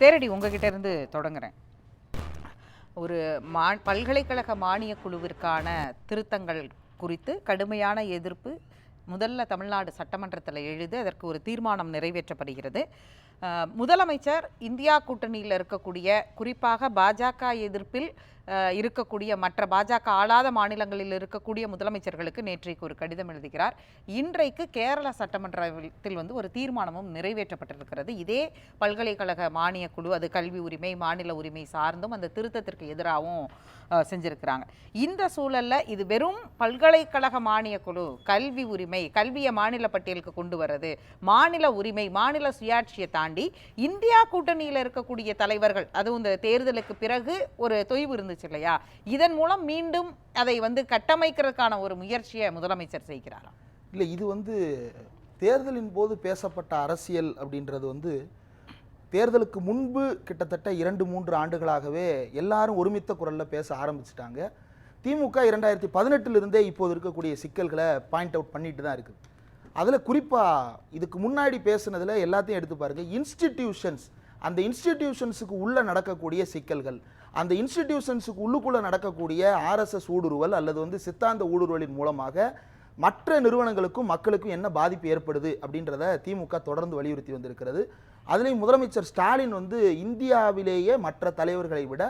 தேரடி உங்ககிட்ட இருந்து தொடங்குறேன். ஒரு மா பல்கலைக்கழக மானியக் குழுவிற்கான திருத்தங்கள் குறித்து கடுமையான எதிர்ப்பு முதல்ல தமிழ்நாடு சட்டமன்றத்தில் எழுது அதற்கு ஒரு தீர்மானம் நிறைவேற்றப்படுகிறது. முதலமைச்சர் இந்தியா கூட்டணியில் இருக்கக்கூடிய குறிப்பாக பாஜக எதிர்ப்பில் இருக்கக்கூடிய மற்ற பாஜக ஆளாத மாநிலங்களில் இருக்கக்கூடிய முதலமைச்சர்களுக்கு நேற்றைக்கு ஒரு கடிதம் எழுதுகிறார். இன்றைக்கு கேரள சட்டமன்றத்தில் வந்து ஒரு தீர்மானமும் நிறைவேற்றப்பட்டிருக்கிறது. இதே பல்கலைக்கழக மானிய குழு அது கல்வி உரிமை மாநில உரிமை சார்ந்தும் அந்த திருத்தத்திற்கு எதிராகவும் செஞ்சிருக்கிறாங்க. இந்த சூழலில் இது வெறும் பல்கலைக்கழக மானிய குழு கல்வி உரிமை கல்வியை மாநில பட்டியலுக்கு கொண்டு வர்றது மாநில உரிமை மாநில சுயாட்சியை தாண்டி இந்தியா கூட்டணியில் இருக்கக்கூடிய தலைவர்கள் அதுவும் இந்த தேர்தலுக்கு பிறகு ஒரு தொய்வு இருந்துச்சு இல்லையா? இதன் மூலம் மீண்டும் அதை வந்து கட்டமைக்கிறதுக்கான ஒரு முயற்சியை முதலமைச்சர் செய்கிறாராம் இல்லை இது வந்து தேர்தலின் போது பேசப்பட்ட அரசியல் அப்படின்றது வந்து தேர்தலுக்கு முன்பு கிட்டத்தட்ட இரண்டு மூன்று ஆண்டுகளாகவே எல்லாரும் ஒருமித்த குரலில் பேச ஆரம்பிச்சிட்டாங்க. திமுக இரண்டாயிரத்தி பதினெட்டுலேருந்தே இப்போது இருக்கக்கூடிய சிக்கல்களை பாயிண்ட் அவுட் பண்ணிட்டு தான் இருக்குது. அதில் குறிப்பாக இதுக்கு முன்னாடி பேசுனதில் எல்லாத்தையும் எடுத்து பாருங்கள் இன்ஸ்டிடியூஷன்ஸ் அந்த இன்ஸ்டிடியூஷன்ஸுக்கு உள்ளே நடக்கக்கூடிய சிக்கல்கள். அந்த இன்ஸ்டிடியூஷன்ஸுக்கு உள்ளுக்குள்ளே நடக்கக்கூடிய ஆர்எஸ்எஸ் ஊடுருவல் அல்லது வந்து சித்தாந்த ஊடுருவலின் மூலமாக மற்ற நிறுவனங்களுக்கும் மக்களுக்கும் என்ன பாதிப்பு ஏற்படுது அப்படின்றத திமுக தொடர்ந்து வலியுறுத்தி வந்திருக்கிறது. அதுலேயும் முதலமைச்சர் ஸ்டாலின் வந்து இந்தியாவிலேயே மற்ற தலைவர்களை விட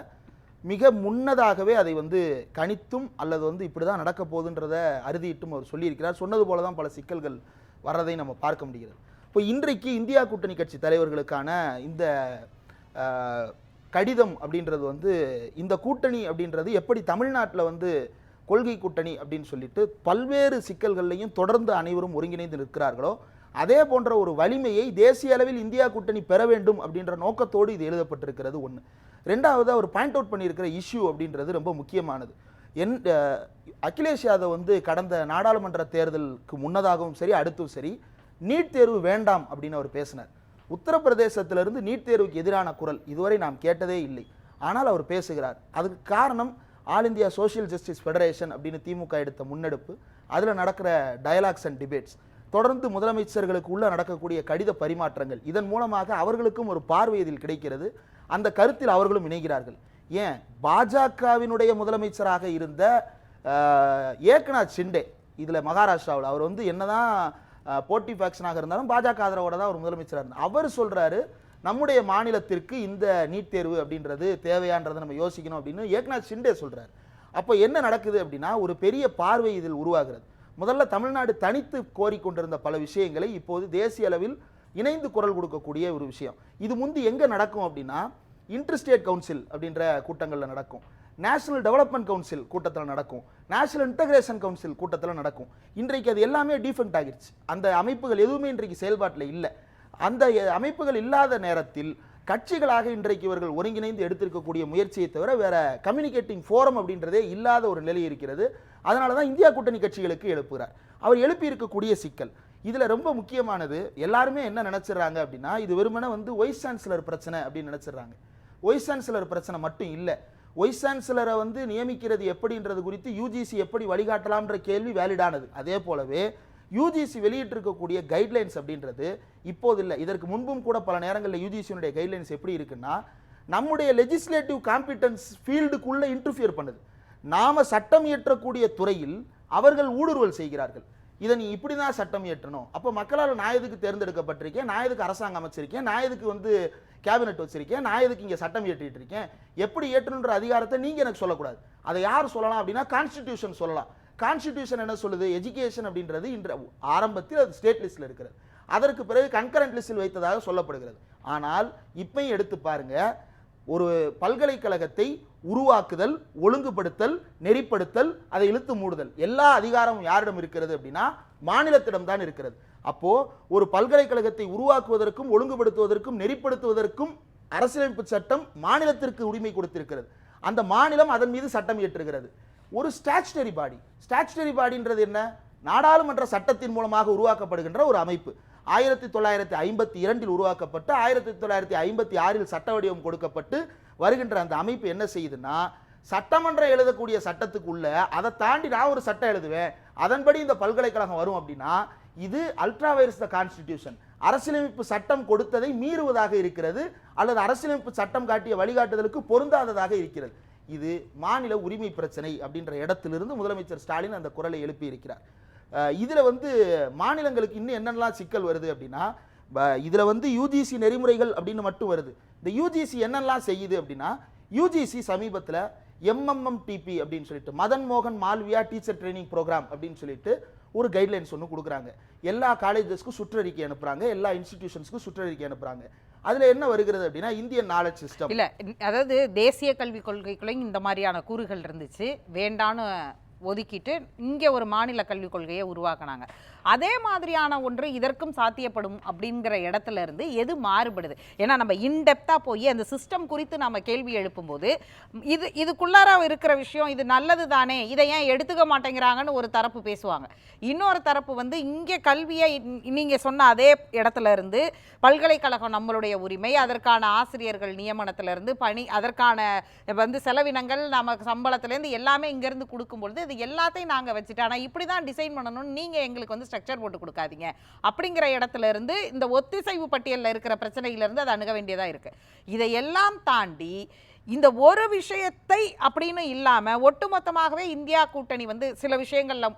மிக முன்னதாகவே அதை வந்து கணித்தும் அல்லது வந்து இப்படி தான் நடக்க போகுதுன்றத அறுதியிட்டும் அவர் சொல்லியிருக்கிறார். சொன்னது போல தான் பல சிக்கல்கள் வர்றதை நம்ம பார்க்க முடிகிறது. இப்போ இன்றைக்கு இந்தியா கூட்டணி கட்சி தலைவர்களுக்கான இந்த கடிதம் அப்படின்றது வந்து இந்த கூட்டணி அப்படின்றது எப்படி தமிழ்நாட்டில் வந்து கொள்கை கூட்டணி அப்படின்னு சொல்லிட்டு பல்வேறு சிக்கல்கள்லையும் தொடர்ந்து அனைவரும் ஒருங்கிணைந்து நிற்கிறார்களோ அதே போன்ற ஒரு வலிமையை தேசிய அளவில் இந்தியா கூட்டணி பெற வேண்டும் அப்படின்ற நோக்கத்தோடு இது எழுதப்பட்டிருக்கிறது ஒன்று ரெண்டாவது அவர் பாயிண்ட் அவுட் பண்ணியிருக்கிற இஷ்யூ அப்படின்றது ரொம்ப முக்கியமானது. என் அகிலேஷ் யாதவ் வந்து கடந்த நாடாளுமன்ற தேர்தலுக்கு முன்னதாகவும் சரி அடுத்தும் சரி நீட் தேர்வு வேண்டாம் அப்படின்னு அவர் பேசினார். உத்தரப்பிரதேசத்திலிருந்து நீட் தேர்வுக்கு எதிரான குரல் இதுவரை நாம் கேட்டதே இல்லை. ஆனால் அவர் பேசுகிறார். அதுக்கு காரணம் All India Social Justice Federation அப்படின்னு திமுக எடுத்த முன்னெடுப்பு. அதில் நடக்கிற டயலாக்ஸ் அண்ட் டிபேட்ஸ் தொடர்ந்து முதலமைச்சர்களுக்கு உள்ளே நடக்கக்கூடிய கடித பரிமாற்றங்கள். இதன் மூலமாக அவர்களுக்கும் ஒரு பார்வை இதில் கிடைக்கிறது. அந்த கருத்தில் அவர்களும் இணைகிறார்கள். ஏன்? பாஜகவினுடைய முதலமைச்சராக இருந்த ஏக்நாத் ஷிண்டே இதில் மகாராஷ்டிராவில் அவர் வந்து என்னதான் போட்டி ஃபேக்ஷனாக இருந்தாலும் பாஜக ஆதரவோட தான் அவர் முதலமைச்சராக இருந்தார். அவர் சொல்கிறாரு நம்முடைய மாநிலத்திற்கு இந்த நீட் தேர்வு அப்படின்றது தேவையான்றதை நம்ம யோசிக்கணும் அப்படின்னு ஏக்நாத் ஷிண்டே சொல்கிறார் அப்போ என்ன நடக்குது அப்படின்னா ஒரு பெரிய பார்வை இதில் உருவாகிறது. முதல்ல தமிழ்நாடு தனித்து கோரிக்கொண்டிருந்த பல விஷயங்களை இப்போது தேசிய அளவில் இணைந்து குரல் கொடுக்கக்கூடிய ஒரு விஷயம். இது முந்தி எங்கே நடக்கும் அப்படின்னா இன்டர்ஸ்டேட் கவுன்சில் அப்படின்ற கூட்டங்களில் நடக்கும். நேஷனல் டெவலப்மெண்ட் கவுன்சில் கூட்டத்தில் நடக்கும். நேஷனல் இன்டகிரேஷன் கவுன்சில் கூட்டத்தில் நடக்கும். இன்றைக்கு அது எல்லாமே டிஃபெக்ட் ஆகிடுச்சு அந்த அமைப்புகள் எதுவுமே இன்றைக்கு செயல்பாட்டில் இல்லை. அந்த அமைப்புகள் இல்லாத நேரத்தில் கட்சிகளாக இன்றைக்கு இவர்கள் ஒருங்கிணைந்து எடுத்திருக்கக்கூடிய முயற்சியை தவிர வேற கம்யூனிகேட்டிங் ஃபோரம் அப்படின்றதே இல்லாத ஒரு நிலை இருக்கிறது. அதனால தான் இந்தியா கூட்டணி கட்சிகளுக்கு எழுப்புகிறார் அவர் எழுப்பியிருக்கக்கூடிய சிக்கல் இதில் ரொம்ப முக்கியமானது எல்லாருமே என்ன நினச்சிடுறாங்க அப்படின்னா இது வெறுமனே வந்து ஒய்ஸ் சான்சலர் பிரச்சனை அப்படின்னு நினைச்சிடுறாங்க. ஒய்ஸ் சான்சலர் பிரச்சனை மட்டும் இல்லை. ஒய்ஸ் சான்சலரை வந்து நியமிக்கிறது எப்படின்றது குறித்து யூஜிசி எப்படி வழிகாட்டலாம்ன்ற கேள்வி வேலிடானது அதே போலவே யூஜிசி வெளியிட்டிருக்கக்கூடிய கைட்லைன்ஸ் அப்படின்றது இப்போது இல்லை. இதற்கு முன்பும் கூட பல நேரங்களில் யூஜிசியினுடைய கைட்லைன்ஸ் எப்படி இருக்குன்னா நம்முடைய லெஜிஸ்லேட்டிவ் காம்பிட்டன்ஸ் ஃபீல்டுக்குள்ளே இன்டர்ஃபியர் பண்ணுது. நாம் சட்டம் இயற்றக்கூடிய துறையில் அவர்கள் ஊடுருவல் செய்கிறார்கள். இதை நீ இப்படி தான் சட்டம் இயற்றணும். அப்போ மக்களால் நான் எதுக்கு தேர்ந்தெடுக்கப்பட்டிருக்கேன்? நான் எதுக்கு அரசாங்கம் அமைச்சிருக்கேன்? நான் எதுக்கு வந்து கேபினெட் வச்சிருக்கேன்? நான் எதுக்கு இங்கே சட்டம் இயற்றிட்டு இருக்கேன்? எப்படி இயற்றணுன்ற அதிகாரத்தை நீங்கள் எனக்கு சொல்லக்கூடாது. அதை யார் சொல்லலாம் அப்படின்னா கான்ஸ்டிடியூஷன் சொல்லலாம். கான்ஸ்டிடியூஷன் என்ன சொல்லுது? எஜுகேஷன் அப்படின்றது இன்று ஆரம்பத்தில் அது ஸ்டேட் லிஸ்ட்டில் இருக்கிறது. அதற்கு பிறகு கன்கரண்ட் லிஸ்டில் வைத்ததாக சொல்லப்படுகிறது. ஆனால் இப்பையும் எடுத்து பாருங்க ஒரு பல்கலைக்கழகத்தை உருவாக்குதல் ஒழுங்குபடுத்தல் நெறிப்படுத்தல் அதை இழுத்து மூடுதல். எல்லா அதிகாரமும் யாரிடம் இருக்கிறது அப்படின்னா மாநிலத்திடம் தான் இருக்கிறது. அப்போ ஒரு பல்கலைக்கழகத்தை உருவாக்குவதற்கும் ஒழுங்குபடுத்துவதற்கும் நெறிப்படுத்துவதற்கும் அரசியலமைப்பு சட்டம் மாநிலத்திற்கு உரிமை கொடுத்திருக்கிறது. அந்த மாநிலம் அதன் மீது சட்டம் இயற்றுகிறது. ஒரு ஸ்டாச்சுடரி பாடி ஸ்டாச்சுடரி பாடின்றது என்ன? நாடாளுமன்ற சட்டத்தின் மூலமாக உருவாக்கப்படுகின்ற ஒரு அமைப்பு. ஆயிரத்தி தொள்ளாயிரத்தி ஐம்பத்தி இரண்டில் உருவாக்கப்பட்டு ஆயிரத்தி தொள்ளாயிரத்தி ஐம்பத்தி ஆறில் சட்ட வடிவம் கொடுக்கப்பட்டு வருகின்ற அந்த அமைப்பு என்ன செய்யுதுன்னா சட்டமன்றம் எழுதக்கூடிய சட்டத்துக்குள்ள அதை தாண்டி நான் ஒரு சட்டம் எழுதுவேன். அதன்படி இந்த பல்கலைக்கழகம் வரும் அப்படின்னா இது அல்ட்ரா வைரஸ் த கான்ஸ்டிடியூஷன் அரசியலமைப்பு சட்டம் கொடுத்ததை மீறுவதாக இருக்கிறது அல்லது அரசியலமைப்பு சட்டம் காட்டிய வழிகாட்டுதலுக்கு பொருந்தாததாக இருக்கிறது. இது மாநில உரிமை பிரச்சனை அப்படின்ற இடத்திலிருந்து முதலமைச்சர் ஸ்டாலின் அந்த குரலை எழுப்பி இருக்கிறார் இதில் வந்து மாநிலங்களுக்கு இன்னும் என்னென்னலாம் சிக்கல் வருது அப்படின்னா இதில் வந்து யூஜிசி நெறிமுறைகள் அப்படின்னு மட்டும் வருது. இந்த யூஜிசி என்னெல்லாம் செய்யுது அப்படின்னா யூஜிசி சமீபத்தில் எம்எம்எம்டிபி அப்படின்னு சொல்லிட்டு மதன் மோகன் மால்வியா டீச்சர் ட்ரைனிங் ப்ரோக்ராம் அப்படின்னு சொல்லிட்டு ஒரு கைட்லைன்ஸ் ஒன்று கொடுக்குறாங்க. எல்லா காலேஜஸ்க்கும் சுற்றறிக்கை அனுப்புறாங்க எல்லா இன்ஸ்டிடியூஷன்ஸ்க்கும் சுற்றறிக்கை அனுப்புறாங்க. அதுல என்ன வருகிறது அப்படின்னா இந்தியன் நாலேஜ் சிஸ்டம் இல்ல அதாவது தேசிய கல்விக் கொள்கைக்குள்ளேயும் இந்த மாதிரியான கூறுகள் இருந்துச்சு. வேண்டான்னு ஒதுக்கிட்டு இங்கே ஒரு மாநில கல்விக் கொள்கையை உருவாக்குனாங்க. அதே மாதிரியான ஒன்று இதற்கும் சாத்தியப்படும் அப்படிங்கிற இடத்துல இருந்து எது மாறுபடுது? ஏன்னா நம்ம இன்டெப்த்தாக போய் அந்த சிஸ்டம் குறித்து நம்ம கேள்வி எழுப்பும்போது இது இதுக்குள்ளார இருக்கிற விஷயம் இது நல்லது தானே இதை ஏன் எடுத்துக்க மாட்டேங்கிறாங்கன்னு ஒரு தரப்பு பேசுவாங்க. இன்னொரு தரப்பு வந்து இங்கே கல்வியை நீங்கள் சொன்ன அதே இடத்துல இருந்து பல்கலைக்கழகம் நம்மளுடைய உரிமை அதற்கான ஆசிரியர்கள் நியமனத்திலிருந்து பணி அதற்கான வந்து செலவினங்கள் நமக்கு சம்பளத்துலேருந்து எல்லாமே இங்கேருந்து கொடுக்கும்பொழுது இது எல்லாத்தையும் நாங்கள் வச்சுட்டு ஆனால் இப்படி தான் டிசைன் பண்ணணும்னு நீங்கள் எங்களுக்கு வந்து ஸ்ட்ரக்சர் போட்டு கொடுக்காதீங்க. அப்படிங்கிற இடத்துல இருந்து இந்த ஒத்திசைவு பட்டியலில் இருக்கிற பிரச்சனையிலேருந்து அது அணுக வேண்டியதாக இருக்குது இதையெல்லாம் தாண்டி இந்த ஒரு விஷயத்தை அப்படின்னு இல்லாமல் ஒட்டுமொத்தமாகவே இந்தியா கூட்டணி வந்து சில விஷயங்களில்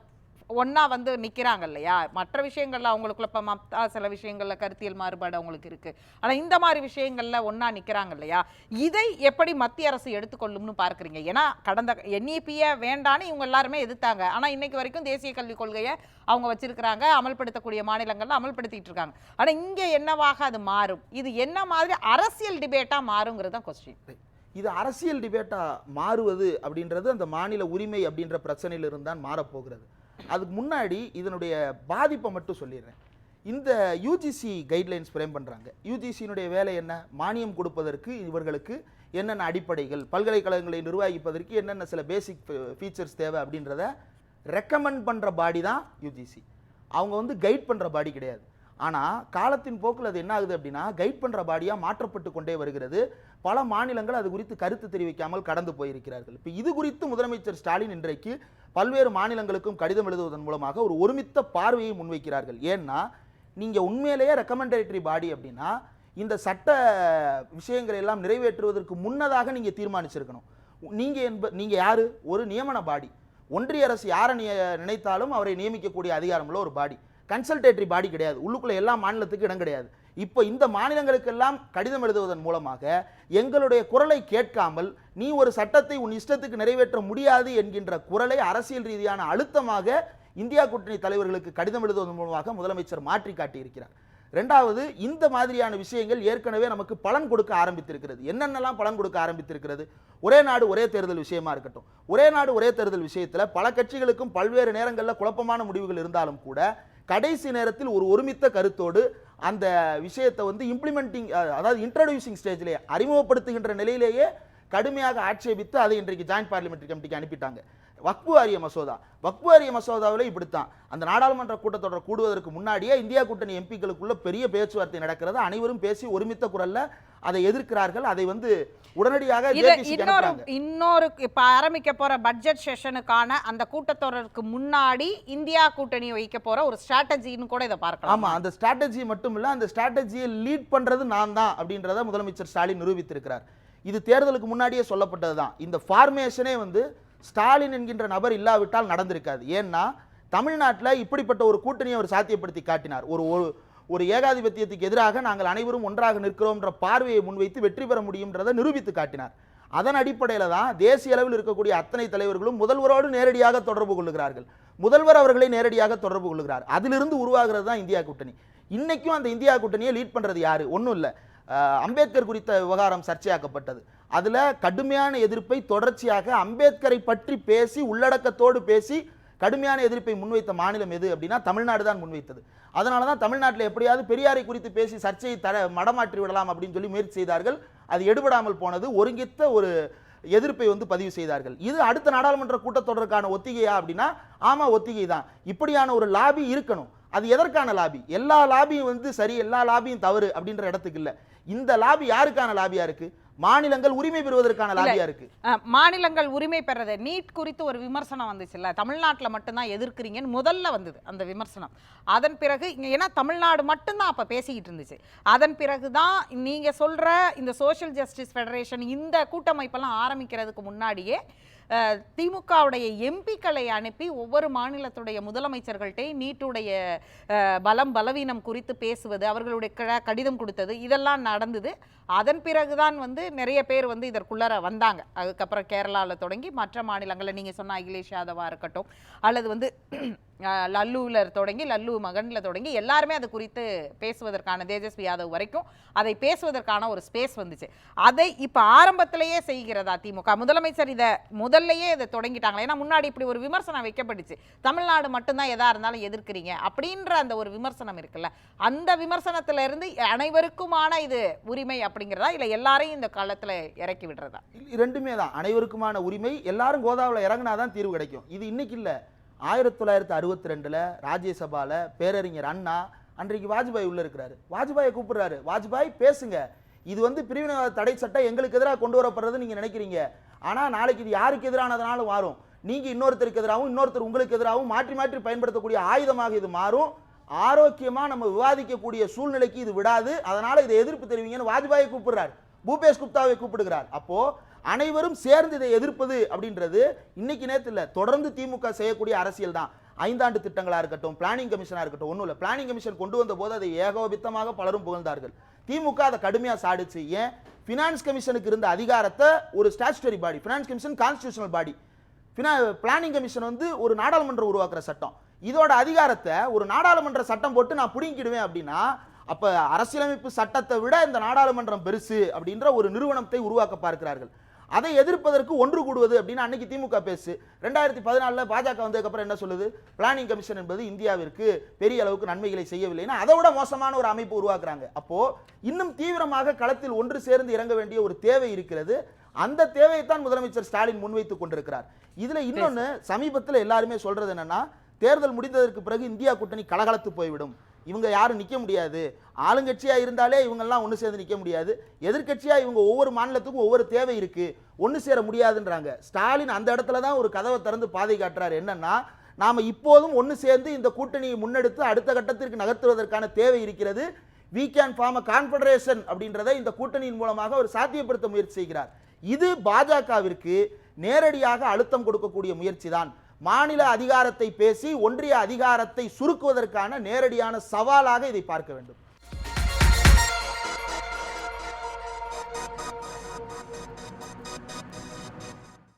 ஒன்றா வந்து நிற்கிறாங்க இல்லையா? மற்ற விஷயங்களில் அவங்களுக்குள்ள இப்போ மத்தா சில விஷயங்களில் கருத்தியல் மாறுபாடு அவங்களுக்கு இருக்குது ஆனால் இந்த மாதிரி விஷயங்களில் ஒன்றா நிற்கிறாங்க இல்லையா? இதை எப்படி மத்திய அரசு எடுத்துக்கொள்ளும்னு பார்க்குறீங்க? ஏன்னா கடந்த என்இபியை வேண்டான்னு இவங்க எல்லாருமே எதிர்த்தாங்க. ஆனால் இன்னைக்கு வரைக்கும் தேசிய கல்விக் கொள்கையை அவங்க வச்சிருக்கிறாங்க. அமல்படுத்தக்கூடிய மாநிலங்களில் அமல்படுத்திட்டு இருக்காங்க. ஆனால் இங்கே என்னவாக அது மாறும்? இது என்ன மாதிரி அரசியல் டிபேட்டாக மாறுங்கிறது தான் கொஸ்டின் இது அரசியல் டிபேட்டாக மாறுவது அப்படின்றது அந்த மாநில உரிமை அப்படின்ற பிரச்சனையிலிருந்து தான் மாறப்போகிறது. அதுக்கு முன்னாடி இதனுடைய பாதிப்பை மட்டும் சொல்லிடுறேன். இந்த யூஜிசி கைட்லைன்ஸ் ஃப்ரேம் பண்ணுறாங்க யூஜிசியினுடைய வேலை என்ன? மானியம் கொடுப்பதற்கு இவர்களுக்கு என்னென்ன அடிப்படைகள்? பல்கலைக்கழகங்களை நிர்வகிப்பதற்கு என்னென்ன சில பேசிக் ஃபீச்சர்ஸ் தேவை அப்படின்றத ரெக்கமெண்ட் பண்ணுற பாடி தான் யூஜிசி அவங்க வந்து கைட் பண்ணுற பாடி கிடையாது. ஆனால் காலத்தின் போக்கில் அது என்ன ஆகுது அப்படின்னா கைட் பண்ணுற பாடியாக மாற்றப்பட்டு கொண்டே வருகிறது. பல மாநிலங்கள் அது குறித்து கருத்து தெரிவிக்காமல் கடந்து போயிருக்கிறார்கள். இப்போ இது குறித்து முதலமைச்சர் ஸ்டாலின் இன்றைக்கு பல்வேறு மாநிலங்களுக்கும் கடிதம் எழுதுவதன் மூலமாக ஒரு ஒருமித்த பார்வையை முன்வைக்கிறார்கள். ஏன்னா நீங்கள் உண்மையிலேயே ரெக்கமெண்டேட்டரி பாடி அப்படின்னா இந்த சட்ட விஷயங்களை எல்லாம் நிறைவேற்றுவதற்கு முன்னதாக நீங்கள் தீர்மானிச்சிருக்கணும். நீங்கள் என்ப நீங்கள் யார்? ஒரு நியமன பாடி ஒன்றிய அரசு யாரை நினைத்தாலும் அவரை நியமிக்கக்கூடிய அதிகாரமுள்ள ஒரு பாடி கன்சல்டேட்டரி பாடி கிடையாது. உள்ளுக்குள்ள எல்லா மாநிலத்துக்கும் இடம் கிடையாது. இப்போ இந்த மாநிலங்களுக்கெல்லாம் கடிதம் எழுதுவதன் மூலமாக எங்களுடைய குரலை கேட்காமல் நீ ஒரு சட்டத்தை உன் இஷ்டத்துக்கு நிறைவேற்ற முடியாது என்கின்ற குரலை அரசியல் ரீதியான அழுத்தமாக இந்தியா கூட்டணி தலைவர்களுக்கு கடிதம் எழுதுவதன் மூலமாக முதலமைச்சர் மாற்றி காட்டியிருக்கிறார். ரெண்டாவது இந்த மாதிரியான விஷயங்கள் ஏற்கனவே நமக்கு பலன் கொடுக்க ஆரம்பித்திருக்கிறது. என்னென்னலாம் பலன் கொடுக்க ஆரம்பித்திருக்கிறது? ஒரே நாடு ஒரே தேர்தல் விஷயமா இருக்கட்டும். ஒரே நாடு ஒரே தேர்தல் விஷயத்தில் பல கட்சிகளுக்கும் பல்வேறு நேரங்களில் குழப்பமான முடிவுகள் இருந்தாலும் கூட கடைசி நேரத்தில் ஒரு ஒருமித்த கருத்தோடு அந்த விஷயத்தை வந்து இம்ப்ளிமெண்டிங் அதாவது இன்ட்ரடியூசிங் ஸ்டேஜ்லேயே அறிமுகப்படுத்துகின்ற நிலையிலேயே கடுமையாக ஆட்சேபித்து அதை இன்றைக்கு ஜாயிண்ட் பார்லிமெண்ட்ரி கமிட்டிக்கு அனுப்பிட்டாங்க. வக்பு வாரிய மசோதா. வக்பு வாரிய மசோதாவில் இப்படித்தான். அந்த நாடாளுமன்ற கூட்டத்தொடர் கூடுவதற்கு முன்னாடியே இந்தியா கூட்டணி எம்பிக்களுக்குள்ள பெரிய பேச்சுவார்த்தை நடக்கிறது. அனைவரும் பேசி ஒருமித்த குரல்ல அதை எதிர்க்கிறார்கள். அதை வந்து உடனடியாக இன்னொரு. இன்னொரு இப்ப ஆரம்பிக்க போற பட்ஜெட் செஷனுக்கான அந்த கூட்டத்தொடருக்கு முன்னாடி இந்தியா கூட்டணி வைக்க போற ஒரு ஸ்ட்ராட்டஜின்னு கூட இதை பார்க்கலாம். ஆமா அந்த ஸ்ட்ராட்டஜி மட்டும் இல்ல அந்த ஸ்ட்ராட்டஜியை லீட் பண்றது நான் தான் அப்படின்றத முதலமைச்சர் ஸ்டாலின் நிரூபித்திருக்கிறார். இது தேர்தலுக்கு முன்னாடியே சொல்லப்பட்டது தான் இந்த ஃபார்மேஷனே வந்து ஸ்டாலின் என்கின்ற நபர் இல்லாவிட்டால் நடந்திருக்காது. ஏன்னா தமிழ்நாட்டில் இப்படிப்பட்ட ஒரு கூட்டணியை அவர் சாத்தியப்படுத்தி காட்டினார். ஒரு ஒரு ஏகாதிபத்தியத்துக்கு எதிராக நாங்கள் அனைவரும் ஒன்றாக நிற்கிறோம்ன்ற பார்வையை முன்வைத்து வெற்றி பெற முடியுன்றதை நிரூபித்து காட்டினார். அதன் அடிப்படையில் தான் தேசிய அளவில் இருக்கக்கூடிய அத்தனை தலைவர்களும் முதல்வரோடு நேரடியாக தொடர்பு கொள்ளுகிறார்கள். முதல்வர் அவர்களை நேரடியாக தொடர்பு கொள்ளுகிறார். அதிலிருந்து உருவாகிறது தான் இந்தியா கூட்டணி. இன்னைக்கும் அந்த இந்தியா கூட்டணியை லீட் பண்ணுறது யாரு? ஒன்றும் இல்லை. அம்பேத்கர் குறித்த விவகாரம் சர்ச்சையாக்கப்பட்டது. அதில் கடுமையான எதிர்ப்பை தொடர்ச்சியாக அம்பேத்கரை பற்றி பேசி உள்ளடக்கத்தோடு பேசி கடுமையான எதிர்ப்பை முன்வைத்த மாநிலம் எது அப்படின்னா தமிழ்நாடு தான் முன்வைத்தது. அதனால தான் தமிழ்நாட்டில் எப்படியாவது பெரியாரை குறித்து பேசி சர்ச்சையை தர மடமாற்றி விடலாம் அப்படின்னு சொல்லி முயற்சி செய்தார்கள். அது எடுபடாமல் போனது. ஒருங்கித்த ஒரு எதிர்ப்பை வந்து பதிவு செய்தார்கள். இது அடுத்த நாடாளுமன்ற கூட்டத்தொடருக்கான ஒத்திகையா அப்படின்னா ஆமாம் ஒத்திகை தான். இப்படியான ஒரு லாபி இருக்கணும். அது எதற்கான லாபி? எல்லா லாபியும் வந்து சரி எல்லா லாபியும் தவறு அப்படின்ற இடத்துக்கு இல்லை. இந்த லாபி யாருக்கான லாபியா இருக்கு? மாநிலங்கள் உரிமை பெறுவதற்கான லாபியா இருக்கு? மாநிலங்கள் உரிமை பெறது நீட் குறித்து ஒரு விமர்சனம் வந்துச்சுல்ல? தமிழ்நாட்டில் மட்டும்தான் எதிர்க்கிறீங்கன்னு முதல்ல வந்தது அந்த விமர்சனம். அதன் பிறகு இங்க ஏன்னா தமிழ்நாடு மட்டும்தான் அப்போ பேசிக்கிட்டு இருந்துச்சு. அதன் பிறகு தான் நீங்கள் சொல்கிற இந்த சோஷியல் ஜஸ்டிஸ் ஃபெடரேஷன் இந்த கூட்டமைப்பெல்லாம் ஆரம்பிக்கிறதுக்கு முன்னாடியே திமுகவுடைய எம்பிக்களை அனுப்பி ஒவ்வொரு மாநிலத்துடைய முதலமைச்சர்கள்ட்டே நீட்டுடைய பலம் பலவீனம் குறித்து பேசுவது அவர்களுடைய கடிதம் கொடுத்தது இதெல்லாம் நடந்தது. அதன் பிறகுதான் வந்து நிறைய பேர் வந்து இதற்குள்ளார வந்தாங்க. அதுக்கப்புறம் கேரளாவில் தொடங்கி மற்ற மாநிலங்களில் நீங்கள் சொன்ன அகிலேஷ் யாதவாக இருக்கட்டும் அல்லது வந்து லல்லுவில் தொடங்கி லல்லு மகனில் தொடங்கி எல்லாருமே அது குறித்து பேசுவதற்கான தேஜஸ்வி யாதவ் வரைக்கும் அதை பேசுவதற்கான ஒரு ஸ்பேஸ் வந்துச்சு. அதை இப்போ ஆரம்பத்திலேயே செய்கிறதா திமுக? முதலமைச்சர் இதை முதல்லையே இதை தொடங்கிட்டாங்களா. ஏன்னா முன்னாடி இப்படி ஒரு விமர்சனம் வைக்கப்பட்டுச்சு. தமிழ்நாடு மட்டும்தான் எதாக இருந்தாலும் எதிர்க்கிறீங்க அப்படின்ற அந்த ஒரு விமர்சனம் இருக்குல்ல. அந்த விமர்சனத்திலிருந்து அனைவருக்குமான இது உரிமை அப்படிங்கிறதா? இல்லை எல்லாரையும் இந்த காலத்தில் இறக்கி விடுறதா? ரெண்டுமே தான். அனைவருக்குமான உரிமை. எல்லாரும் கோதாவில் இறங்கினா தான் தீர்வு கிடைக்கும். இது இன்னைக்கு இல்லை. ஆயிரத்தி தொள்ளாயிரத்தி அறுபத்தி ரெண்டில் ராஜ்யசபாவில் பேரறிஞர் அண்ணா அன்றைக்கு வாஜ்பாய் உள்ளே இருக்கிறாரு. வாஜ்பாயை கூப்பிடுறாரு. வாஜ்பாய் பேசுங்க. இது வந்து பிரிவினவாத தடை சட்டம் எங்களுக்கு எதிராக கொண்டு வரப்படுறது நீங்கள் நினைக்கிறீங்க. ஆனால் நாளைக்கு இது யாருக்கு எதிரானதுனாலும் மாறும். நீங்கள் இன்னொருத்தருக்கு எதிராகவும் இன்னொருத்தர் உங்களுக்கு எதிராகவும் மாற்றி மாற்றி பயன்படுத்தக்கூடிய ஆயுதமாக இது மாறும். ஆரோக்கியமாக நம்ம விவாதிக்கக்கூடிய சூழ்நிலைக்கு இது விடாது. அதனால் இதை எதிர்ப்பு தெரிவிங்கன்னு வாஜ்பாயை கூப்பிடுறார். பூபேஷ் குப்தாவை கூப்பிடுகிறார். அப்போ அனைவரும் சேர்ந்து இதை எதிர்ப்பது அப்படின்றது இன்னைக்கு நேரத்தில் தொடர்ந்து திமுக செய்யக்கூடிய அரசியல் தான். ஐந்தாண்டு திட்டங்களாக இருக்கட்டும் பிளானிங் கமிஷனாக இருக்கட்டும் ஒன்றும் இல்லை. பிளானிங் கமிஷன் கொண்டு வந்த போது அதை ஏகோபித்தமாக பலரும் புகழ்ந்தார்கள். திமுக அதை கடுமையாக சாடிச்சு. ஏன்? ஃபினான்ஸ் கமிஷனுக்கு இருந்த அதிகாரத்தை ஒரு statutory body finance commission constitutional body ஃபினா planning commission வந்து ஒரு நாடாளுமன்றம் உருவாக்குற சட்டம். இதோட அதிகாரத்தை ஒரு நாடாளுமன்ற சட்டம் போட்டு நான் பிடுங்கிடுவேன் அப்படின்னா அப்போ அரசியலமைப்பு சட்டத்தை விட இந்த நாடாளுமன்றம் பெருசு அப்படின்ற ஒரு நிறுவனத்தை உருவாக்க பார்க்கிறார்கள். அதை எதிர்ப்பதற்கு ஒன்று கூடுவது அப்படின்னு அன்னைக்கு திமுக பேசு. ரெண்டாயிரத்தி பதினாலில் பாஜக வந்ததுக்கப்புறம் என்ன சொல்லுது? பிளானிங் கமிஷன் என்பது இந்தியாவிற்கு பெரிய அளவுக்கு நன்மைகளை செய்யவில்லைன்னா அதை விட மோசமான ஒரு அமைப்பு உருவாக்குறாங்க. அப்போ இன்னும் தீவிரமாக களத்தில் ஒன்று சேர்ந்து இறங்க வேண்டிய ஒரு தேவை இருக்கிறது. அந்த தேவையைத்தான் முதலமைச்சர் ஸ்டாலின் முன்வைத்துக் கொண்டிருக்கிறார். இதுல இன்னொன்னு சமீபத்தில் எல்லாருமே சொல்றது என்னன்னா தேர்தல் முடிந்ததற்கு பிறகு இந்தியா கூட்டணி கலகலத்து போய்விடும். இவங்க யாரும் நிற்க முடியாது. ஆளுங்கட்சியாக இருந்தாலே இவங்கெல்லாம் ஒன்று சேர்ந்து நிற்க முடியாது. எதிர்கட்சியாக இவங்க ஒவ்வொரு மாநிலத்துக்கும் ஒவ்வொரு தேவை இருக்குது ஒன்று சேர முடியாதுன்றாங்க. ஸ்டாலின் அந்த இடத்துல தான் ஒரு கதவை திறந்து பாதை காட்டுறாரு. என்னென்னா நாம் இப்போதும் ஒன்று சேர்ந்து இந்த கூட்டணியை முன்னெடுத்து அடுத்த கட்டத்திற்கு நகர்த்துவதற்கான தேவை இருக்கிறது. We can form a confederation அப்படின்றத இந்த கூட்டணியின் மூலமாக அவர் சாத்தியப்படுத்த முயற்சி செய்கிறார். இது பாஜகவிற்கு நேரடியாக அழுத்தம் கொடுக்கக்கூடிய முயற்சி தான். மாநில அதிகாரத்தை பேசி ஒன்றிய அதிகாரத்தை சுருக்குவதற்கான நேரடியான சவாலாக இதை பார்க்க வேண்டும்.